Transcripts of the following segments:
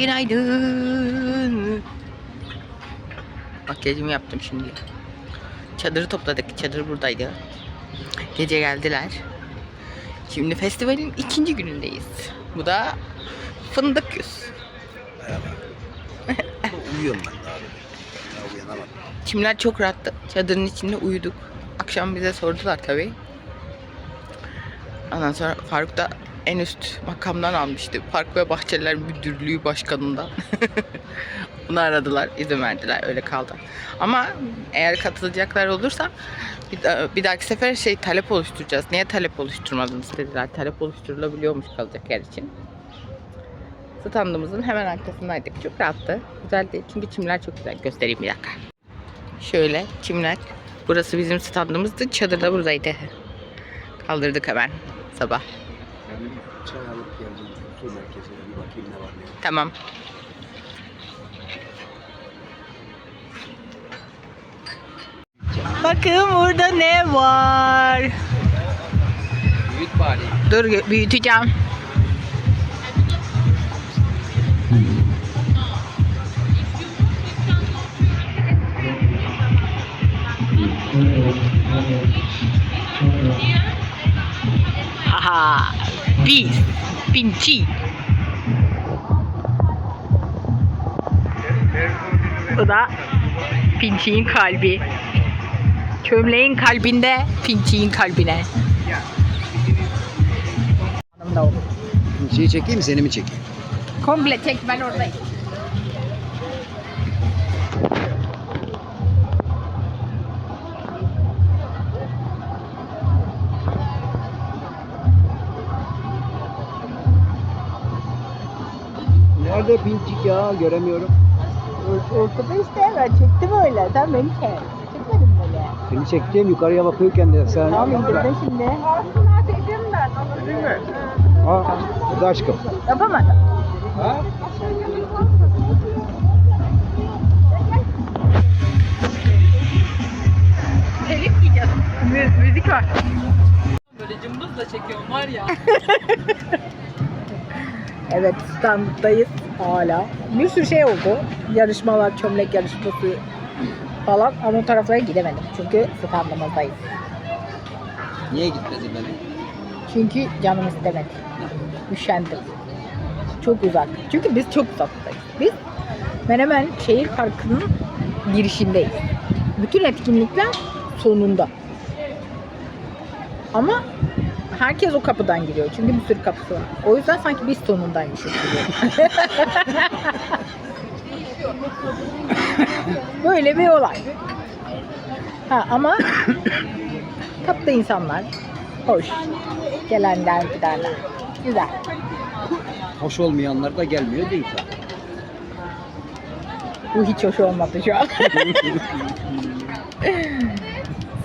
Günaydın. Makyajımı yaptım şimdi. Çadırı topladık. Çadır buradaydı. Gece geldiler. Şimdi festivalin ikinci günündeyiz. Bu da fındık yüz. Uyuyorum ben daha. Daha uyanamadım. Çimler çok rahattı. Çadırın içinde uyuduk. Akşam bize sordular tabii. Ondan sonra Faruk da en üst makamdan almıştı. Park ve Bahçeler Müdürlüğü Başkanı'ndan. Bunu aradılar, izin verdiler. Öyle kaldı. Ama eğer katılacaklar olursa bir, da- bir dahaki sefer şey talep oluşturacağız. Niye talep oluşturmadınız dediler. Talep oluşturulabiliyormuş kalacak yer için. Standımızın hemen arkasındaydık. Çok rahattı. Güzeldi. Çünkü çimler çok güzel. Göstereyim bir dakika. Şöyle çimler. Burası bizim standımızdı. Çadır da buradaydı. Kaldırdık hemen sabah. Çay alıp geldim. Su merkezine bir bakayım ne var ne yok. Tamam. Bakın burada ne var. Büyük bari. Dur büyüteceğim. Aha, biz, pinçi. Bu da pinçiğin kalbi. Çömleğin kalbinde, pinçiğin kalbine. Hanım da. Şeyi çekeyim mi seni mi çekeyim? Komple çek ben oradayım. Nerede pinçik ya göremiyorum. Ortada işte ben çektim öyle. Sen beni çek. Çekmedim böyle. Seni çekeceğim yukarıya bakıyorken de sen. Tamam indirdim şimdi. Aa, burada aşkım. Yapamadım. Ha? Telif yiyeceğiz. Mü- müzik var. Böyle cımbızla çekiyorum var ya. Evet standdayız hala. Bir sürü şey oldu. Yarışmalar, çömlek yarışması falan ama o taraflara gidemedim. Çünkü standımızdayız. Niye gitmedi beni? Çünkü canım istemedi. Üşendim. Çok uzak. Çünkü biz çok uzaktayız. Biz Menemen Şehir Parkı'nın girişindeyiz. Bütün etkinlikler sonunda. Ama herkes o kapıdan giriyor. Çünkü bir sürü kapısı var. O yüzden sanki biz sonundaymışız gibi. Böyle bir olay. Ha, ama tatlı insanlar. Hoş. Gelenler gidenler. Güzel. Hoş olmayanlar da gelmiyor değil zaten. Bu hiç hoş olmadı şu an.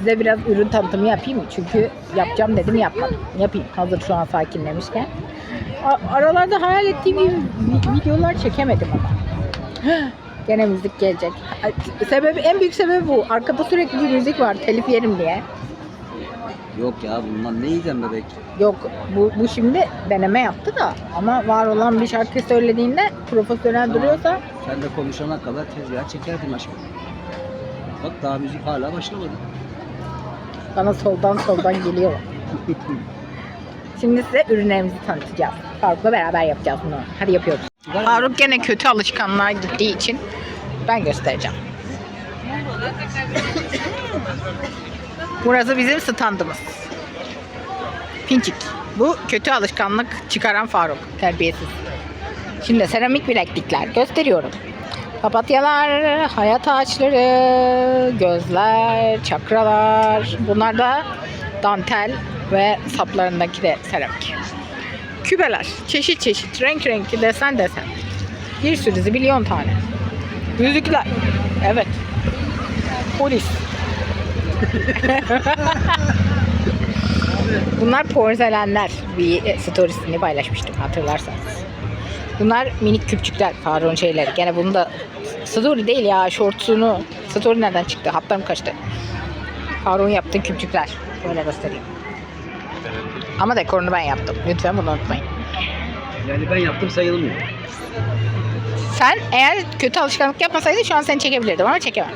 Size biraz ürün tanıtımı yapayım mı? Çünkü yapacağım dedim yapmadım. Yapayım hazır şu an sakinlemişken. Aralarda hayal ettiğim gibi vi- videolar çekemedim ama. Gene müzik gelecek. Sebebi en büyük sebebi bu. Arkada sürekli bir müzik var telif yerim diye. Yok ya bundan ne yiyeceğim bebek? Yok bu, bu şimdi deneme yaptı da ama var olan bir şarkı söylediğinde profesyonel duruyorsa Sen de konuşana kadar tezgah çekerdin aşkım. Bak daha müzik hala başlamadı. Bana soldan soldan geliyor. Şimdi size ürünlerimizi tanıtacağız. Faruk'la beraber yapacağız bunu. Hadi yapıyoruz. Faruk gene kötü alışkanlığa gittiği için ben göstereceğim. Burası bizim standımız. Pinçik. Bu kötü alışkanlık çıkaran Faruk. Terbiyesiz. Şimdi seramik bileklikler gösteriyorum. Papatyalar, hayat ağaçları, gözler, çakralar. Bunlar da dantel ve saplarındaki de seramik. Kübeler, çeşit çeşit, renk renk, desen desen. Bir sürü zibilyon tane. Yüzükler. Evet. Polis. Bunlar porselenler. Bir storiesini paylaşmıştım hatırlarsanız. Bunlar minik küpçükler. Faruk'un şeyleri. Gene bunu da story değil ya shortsunu. Story nereden çıktı? Hatlarım kaçtı. Faruk'un yaptığı küpçükler. Böyle göstereyim. Ama dekorunu ben yaptım. Lütfen bunu unutmayın. Yani ben yaptım sayılmıyor. Sen eğer kötü alışkanlık yapmasaydın şu an seni çekebilirdim ama çekemem.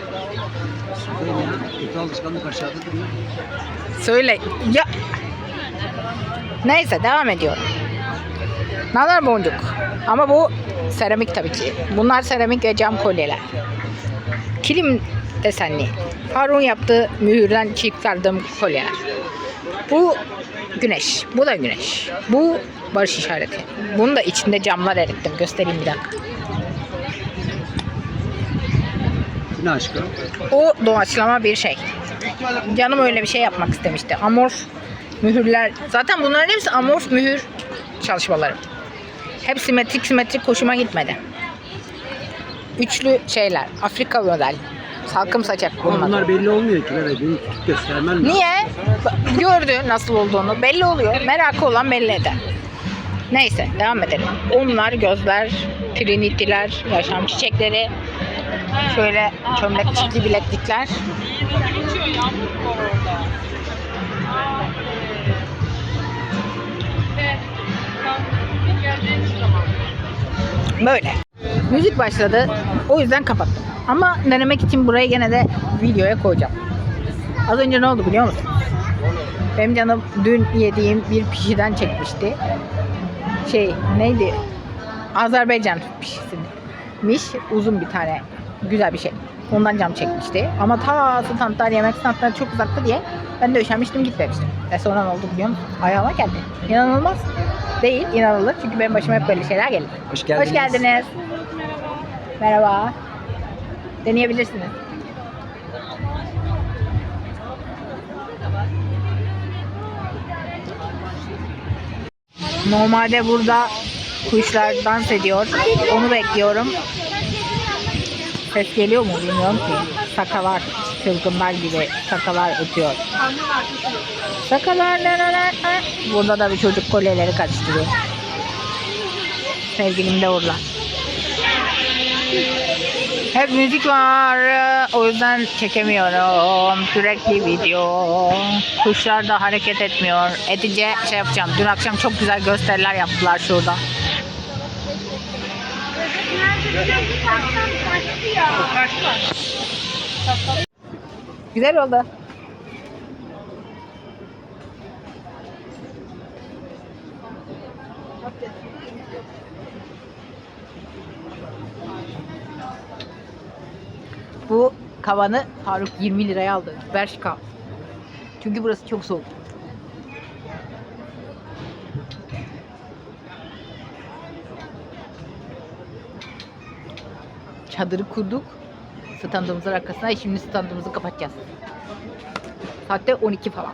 Kötü alışkanlık aşağıda duruyor. Söyle. Ya. Neyse devam ediyorum. Nazar boncuk. Ama bu seramik tabii ki. Bunlar seramik ve cam kolyeler. Kilim desenli. Faruk'un yaptığı mühürden çıkardığım kolyeler. Bu güneş. Bu da güneş. Bu barış işareti. Bunu da içinde camlar erittim. Göstereyim bir dakika. Ne aşkım? O doğaçlama bir şey. Canım öyle bir şey yapmak istemişti. Amorf mühürler. Zaten bunların hepsi amorf mühür çalışmaları. Hep simetrik simetrik hoşuma gitmedi. Üçlü şeyler. Afrika model. Salkım saçak bunlar. bunlar belli olmuyor ki. Böyle benim küçük göstermen lazım. Niye? Gördü nasıl olduğunu. Belli oluyor. Merakı olan belli eder. Neyse devam edelim. Onlar gözler, trinitiler, yaşam çiçekleri, şöyle çömlek çiftli bileklikler. Böyle. Müzik başladı. O yüzden kapattım. Ama denemek için burayı gene de videoya koyacağım. Az önce ne oldu biliyor musun? Benim canım dün yediğim bir pişiden çekmişti. Şey neydi? Azerbaycan pişisiymiş. Uzun bir tane. Güzel bir şey. Ondan cam çekmişti. Ama ta standlar yemek standları çok uzaktı diye ben de üşenmiştim gitmemiştim. Ve sonra ne oldu biliyor musun? Ayağıma geldi. İnanılmaz. Değil, inanılır. Çünkü benim başıma hep böyle şeyler gelir. Hoş geldiniz. Hoş geldiniz. Merhaba. Deneyebilirsiniz. Normalde burada kuşlar dans ediyor. Onu bekliyorum. Ses geliyor mu bilmiyorum ki. Sakalar, çılgınlar gibi sakalar ötüyor. Sakalar ne ne ne. Burada da bir çocuk kolyeleri karıştırıyor. Sevgilim de orada. Hep müzik var. O yüzden çekemiyorum. Sürekli video. Kuşlar da hareket etmiyor. Edince şey yapacağım. Dün akşam çok güzel gösteriler yaptılar şurada. Güzel oldu. Bu kavanı Faruk 20 liraya aldı. Bershka. Çünkü burası çok soğuk. Çadırı kurduk. Standımızın arkasına. Şimdi standımızı kapatacağız. Saatte 12 falan.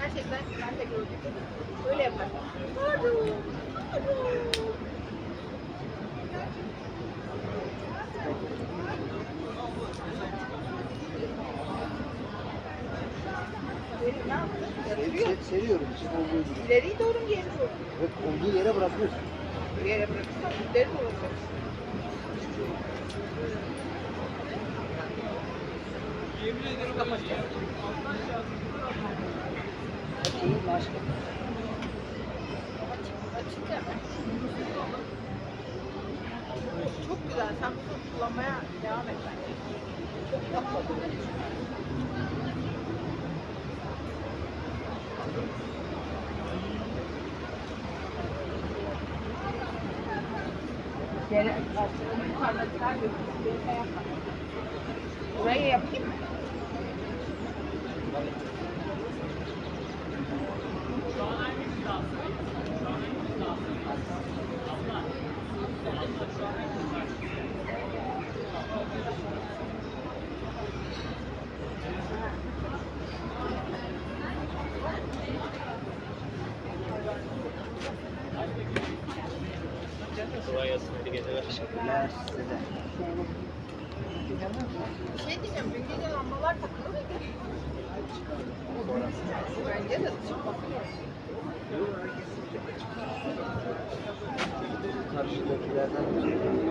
Gerçekten ben de gördüm. Öyle yapar. Se- Seriyorum. için olduğu gibi. İleriyi doğru mu geri doğru? Evet, olduğu yere bırakıyorsun. Bir yere bırakırsam ileri mi olacak? Kapatacağım. Değil mi aşkım? Açık hemen. Çok güzel. Sen bunu kullanmaya devam et bence. Çok tatlı. Yere, yukarıdakiler götürdüğü şey yapma. Buraya yapayım mı? Kolay gelsin. Teşekkürler size de. Şey diyeceğim, dün gece lambalar takılı mıydı? Bence de Karşıdakilerden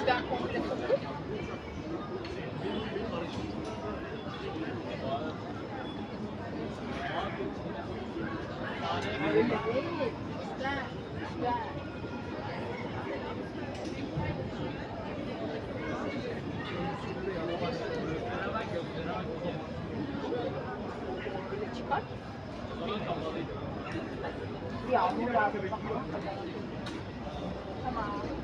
İçten komple. Böyle çıkar. Yağmur lazım. Tamam.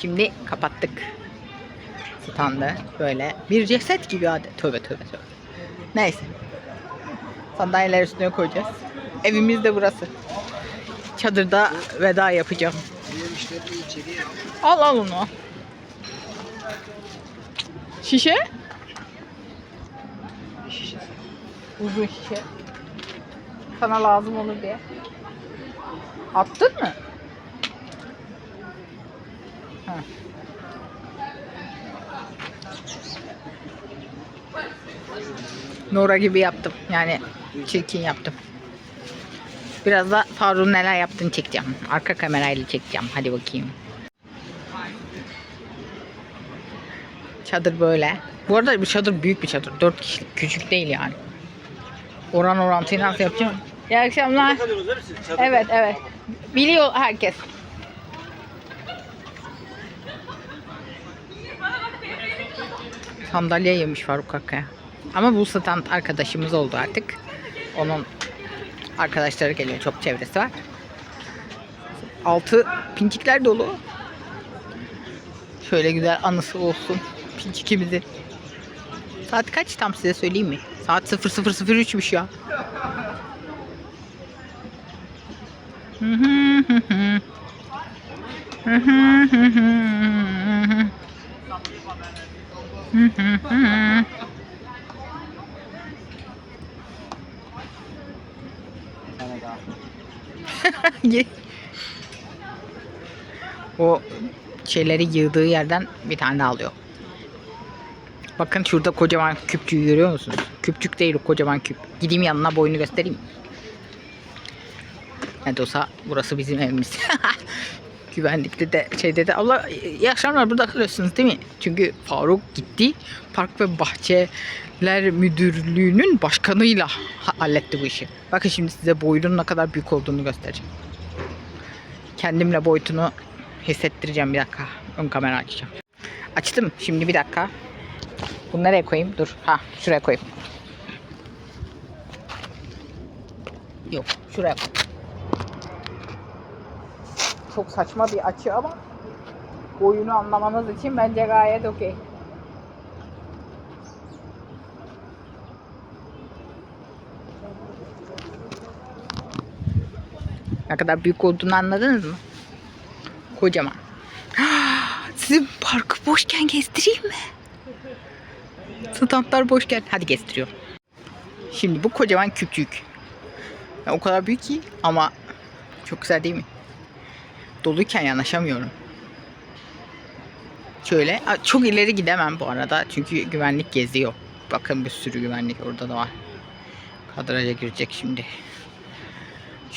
Şimdi kapattık standı böyle bir ceset gibi adet. Tövbe tövbe tövbe. Neyse. Sandalyeler üstüne koyacağız. Evimiz de burası. Çadırda veda yapacağım. Al al onu. Şişe? Uzun şişe. Sana lazım olur diye. Attın mı? Ha. Nora gibi yaptım. Yani çirkin yaptım. Biraz da Faruk'un neler yaptığını çekeceğim. Arka kamerayla çekeceğim. Hadi bakayım. Çadır böyle. Bu arada bu çadır büyük bir çadır. 4 kişilik. Küçük değil yani. Oran orantıyı nasıl yapacağım? İyi akşamlar. Evet evet. Biliyor herkes. Sandalye yemiş Faruk Kaka'ya. Ama bu stand arkadaşımız oldu artık. Onun arkadaşları geliyor. Çok çevresi var. Altı pinçikler dolu. Şöyle güzel anısı olsun. Pinçikimizi. Saat kaç tam size söyleyeyim mi? Saat 0003'müş ya. o şeyleri yığdığı yerden bir tane daha alıyor. Bakın şurada kocaman küpçüğü görüyor musunuz? Küpçük değil o kocaman küp. Gideyim yanına boyunu göstereyim. De olsa burası bizim evimiz. Güvenlikte de şeyde de abla iyi akşamlar burada kalıyorsunuz değil mi? Çünkü Faruk gitti Park ve Bahçeler Müdürlüğü'nün başkanıyla ha- halletti bu işi. Bakın şimdi size boyunun ne kadar büyük olduğunu göstereceğim. Kendimle boyutunu hissettireceğim bir dakika. Ön kamera açacağım. Açtım. Şimdi bir dakika. Bunu nereye koyayım? Dur. Ha şuraya koyayım. Yok şuraya koy. Çok saçma bir açı ama boyunu anlamanız için bence gayet okey. Ne kadar büyük olduğunu anladınız mı? Kocaman. Sizin parkı boşken gezdireyim mi? Standlar boşken. Hadi gezdiriyorum. Şimdi bu kocaman küçük. O kadar büyük ki ama çok güzel değil mi? Doluyken yanaşamıyorum. Şöyle. Çok ileri gidemem bu arada. Çünkü güvenlik geziyor. Bakın bir sürü güvenlik orada da var. Kadraja girecek şimdi.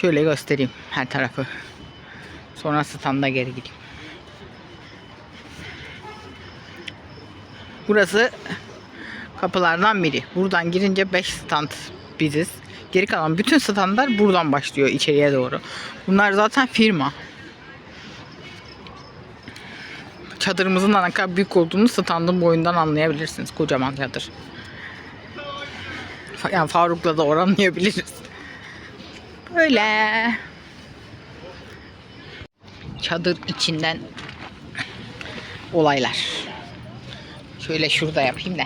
Şöyle göstereyim her tarafı. Sonra standa geri gideyim. Burası kapılardan biri. Buradan girince 5 stand biziz. Geri kalan bütün standlar buradan başlıyor içeriye doğru. Bunlar zaten firma. Çadırımızın ne kadar büyük olduğunu standın boyundan anlayabilirsiniz. Kocaman çadır. Yani Faruk'la da oranlayabiliriz. Böyle. Çadır içinden olaylar. Şöyle şurada yapayım da.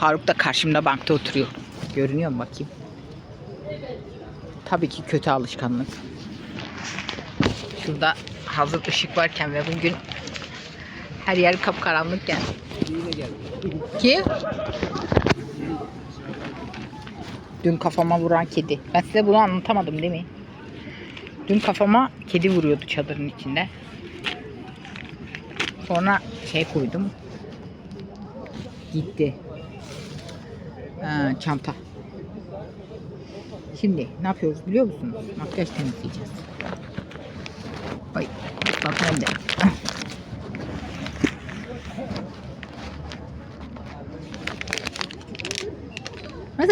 Faruk da karşımda bankta oturuyor. Görünüyor mu bakayım? Tabii ki kötü alışkanlık. Şurada hazır ışık varken ve bugün her yer kapkaranlıkken. Kim? Dün kafama vuran kedi. Ben size bunu anlatamadım değil mi? Dün kafama kedi vuruyordu çadırın içinde. Sonra şey koydum. Gitti. Ha, çanta. Şimdi ne yapıyoruz biliyor musunuz? Makyaj temizleyeceğiz. Ay, bak nerede?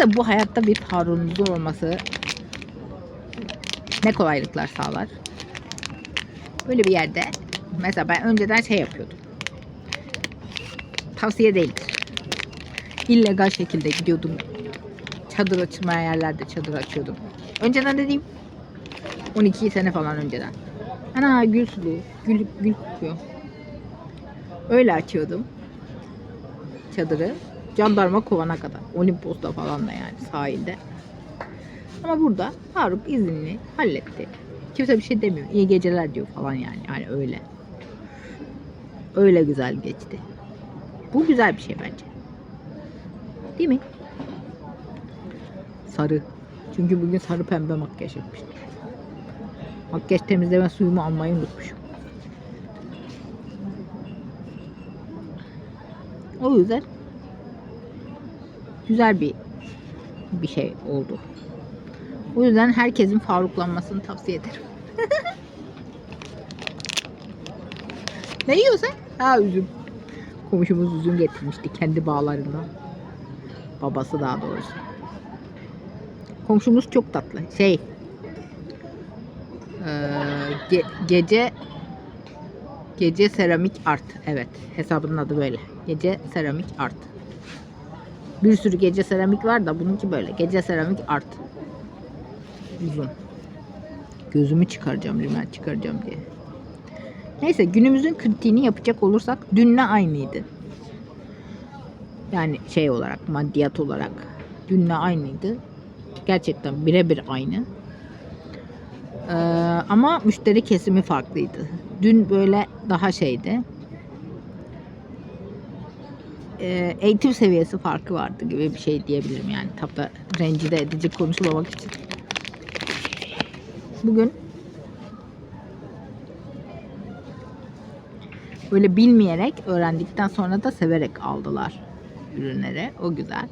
Mesela bu hayatta bir Harun'umuzun olması ne kolaylıklar sağlar. Böyle bir yerde mesela ben önceden şey yapıyordum. Tavsiye değildir. İllegal şekilde gidiyordum. Çadır açılmayan yerlerde çadır açıyordum. Önceden dediğim 12 sene falan önceden. Ana gül sulu, gül, gül kokuyor. Öyle açıyordum çadırı. Jandarma kovana kadar. Olimpos'ta falan da yani sahilde. Ama burada Faruk izinli halletti. Kimse bir şey demiyor. İyi geceler diyor falan yani. Yani öyle. Öyle güzel geçti. Bu güzel bir şey bence. Değil mi? Sarı. Çünkü bugün sarı pembe makyaj yapmıştım. Makyaj temizleme suyumu almayı unutmuşum. O yüzden güzel bir bir şey oldu. O yüzden herkesin faruklanmasını tavsiye ederim. ne yiyorsun? Ha üzüm. Komşumuz üzüm getirmişti kendi bağlarından. Babası daha doğrusu. Komşumuz çok tatlı. Şey eee, ge- gece Gece seramik art. Evet. Hesabının adı böyle. Gece seramik art. Bir sürü gece seramik var da bununki böyle. Gece seramik art. Uzun. Gözümü çıkaracağım, rimel çıkaracağım diye. Neyse günümüzün kritiğini yapacak olursak dünle aynıydı. Yani şey olarak, maddiyat olarak dünle aynıydı. Gerçekten birebir aynı. Ee, ama müşteri kesimi farklıydı. Dün böyle daha şeydi. Ee, eğitim seviyesi farkı vardı gibi bir şey diyebilirim yani. Tabi rencide edici konuşmamak için. Bugün böyle bilmeyerek öğrendikten sonra da severek aldılar ürünleri. O güzel.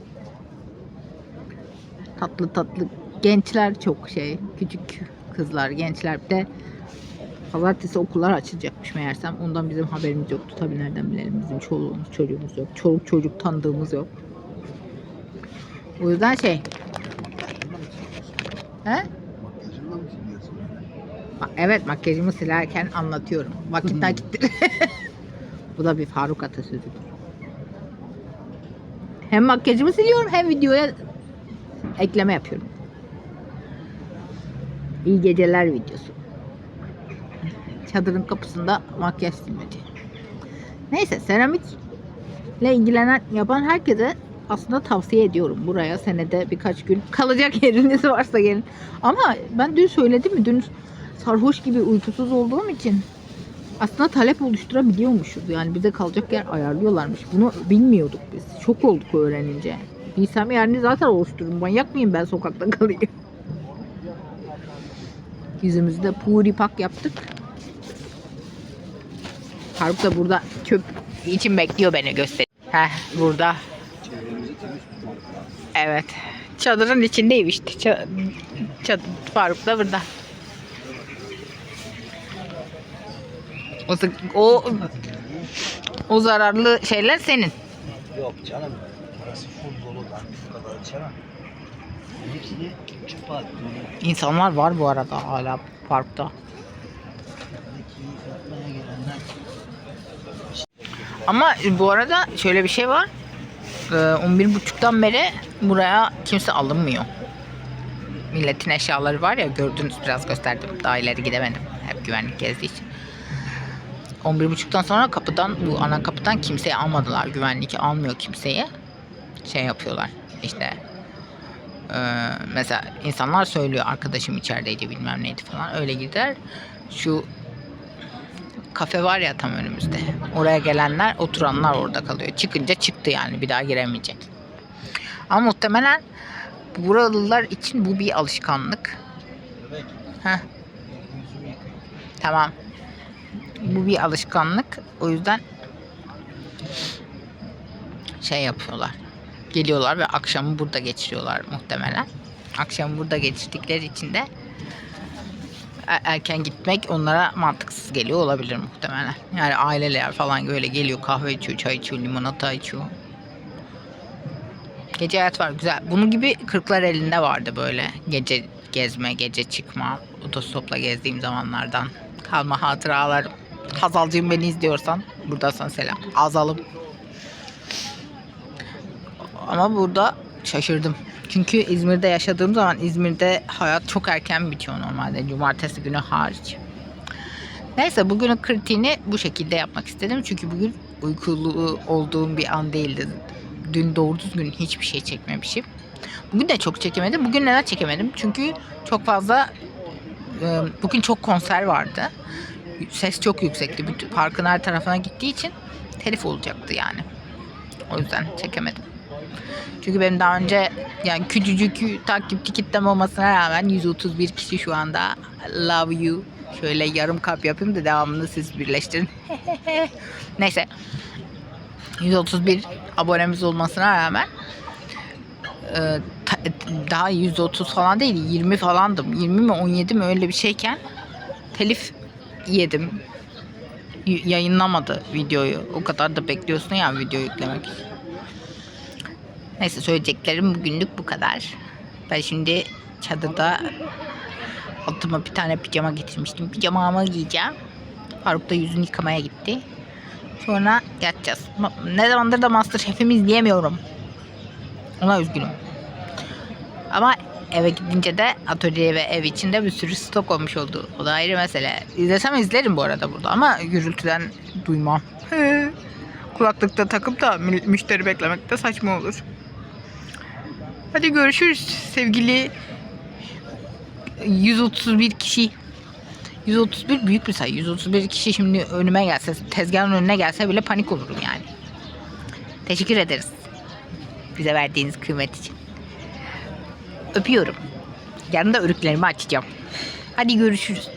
Tatlı tatlı gençler çok şey. Küçük kızlar, gençler bir de pazartesi okullar açılacakmış meğersem. Ondan bizim haberimiz yoktu. Tabii nereden bilelim bizim çoluğumuz, çocuğumuz yok. Çoluk çocuk tanıdığımız yok. O yüzden şey. He? Bak, Evet makyajımı silerken anlatıyorum. Vakit nakittir. Bu da bir Faruk atasözüdür. Hem makyajımı siliyorum hem videoya ekleme yapıyorum. İyi geceler videosu. Çadırın kapısında makyaj silmeci. Neyse seramikle ilgilenen yapan herkese aslında tavsiye ediyorum. Buraya senede birkaç gün kalacak yeriniz varsa gelin. Ama ben dün söyledim mi? Dün sarhoş gibi uykusuz olduğum için aslında talep oluşturabiliyormuşuz. Yani bize kalacak yer ayarlıyorlarmış. Bunu bilmiyorduk biz. Şok olduk öğrenince. Bilsem yerini zaten oluştururum. Manyak mıyım ben sokakta kalayım? Yüzümüzde puri pak yaptık. Faruk da burada çöp için bekliyor beni göster. Heh burada. Evet. Çadırın içindeyim işte. Ça- Çat Faruk da burada. O, o o zararlı şeyler senin. Yok canım. Burası full dolu lan. Bu kadar içemem. Hepsini çöpe attım. İnsanlar var bu arada hala parkta. Ama bu arada şöyle bir şey var. Ee, 11.30'dan beri buraya kimse alınmıyor. Milletin eşyaları var ya gördünüz biraz gösterdim. Daha ileri gidemedim. Hep güvenlik gezdiği için. 11.30'dan sonra kapıdan bu ana kapıdan kimseyi almadılar. Güvenlik almıyor kimseyi. Şey yapıyorlar işte mesela insanlar söylüyor arkadaşım içerideydi bilmem neydi falan öyle gider. Şu kafe var ya tam önümüzde. Oraya gelenler, oturanlar orada kalıyor. Çıkınca çıktı yani bir daha giremeyecek. Ama muhtemelen buralılar için bu bir alışkanlık. Heh, tamam. Bu bir alışkanlık. O yüzden şey yapıyorlar. Geliyorlar ve akşamı burada geçiriyorlar muhtemelen. Akşamı burada geçirdikleri için de erken gitmek onlara mantıksız geliyor olabilir muhtemelen. Yani aileler falan böyle geliyor kahve içiyor, çay içiyor, limonata içiyor. Gece hayat var güzel. Bunun gibi kırklar elinde vardı böyle. Gece gezme, gece çıkma. Otostopla gezdiğim zamanlardan kalma hatıralarım. Hazalcığım beni izliyorsan burada sana selam. Azalım. Ama burada şaşırdım. Çünkü İzmir'de yaşadığım zaman İzmir'de hayat çok erken bitiyor normalde. Cumartesi günü hariç. Neyse bugünün kritiğini bu şekilde yapmak istedim. Çünkü bugün uykulu olduğum bir an değildi. Dün doğru düzgün hiçbir şey çekmemişim. Bugün de çok çekemedim. Bugün neden çekemedim? Çünkü çok fazla e, bugün çok konser vardı. Ses çok yüksekti. Parkın her tarafına gittiği için telif olacaktı yani. O yüzden çekemedim. Çünkü benim daha önce yani küçücük takipçi kitlem olmasına rağmen 131 kişi şu anda love you. Şöyle yarım kalp yapayım da devamını siz birleştirin. Neyse. 131 abonemiz olmasına rağmen e, ta- daha 130 falan değil 20 falandım. 20 mi 17 mi öyle bir şeyken telif yedim. Y- yayınlamadı videoyu. O kadar da bekliyorsun ya video yüklemek için. Neyse söyleyeceklerim bugünlük bu kadar. Ben şimdi çadırda altıma bir tane pijama getirmiştim. Pijamamı giyeceğim. Faruk da yüzünü yıkamaya gitti. Sonra yatacağız. Ne zamandır da Masterchef'imi izleyemiyorum. Ona üzgünüm. Ama eve gidince de atölye ve ev içinde bir sürü stok olmuş oldu. O da ayrı mesele. İzlesem izlerim bu arada burada ama gürültüden duymam. Kulaklıkta takıp da mü- müşteri beklemek de saçma olur. Hadi görüşürüz sevgili 131 kişi. 131 büyük bir sayı. 131 kişi şimdi önüme gelse, tezgahın önüne gelse bile panik olurum yani. Teşekkür ederiz. Bize verdiğiniz kıymet için. Öpüyorum. Yarın da örüklerimi açacağım. Hadi görüşürüz.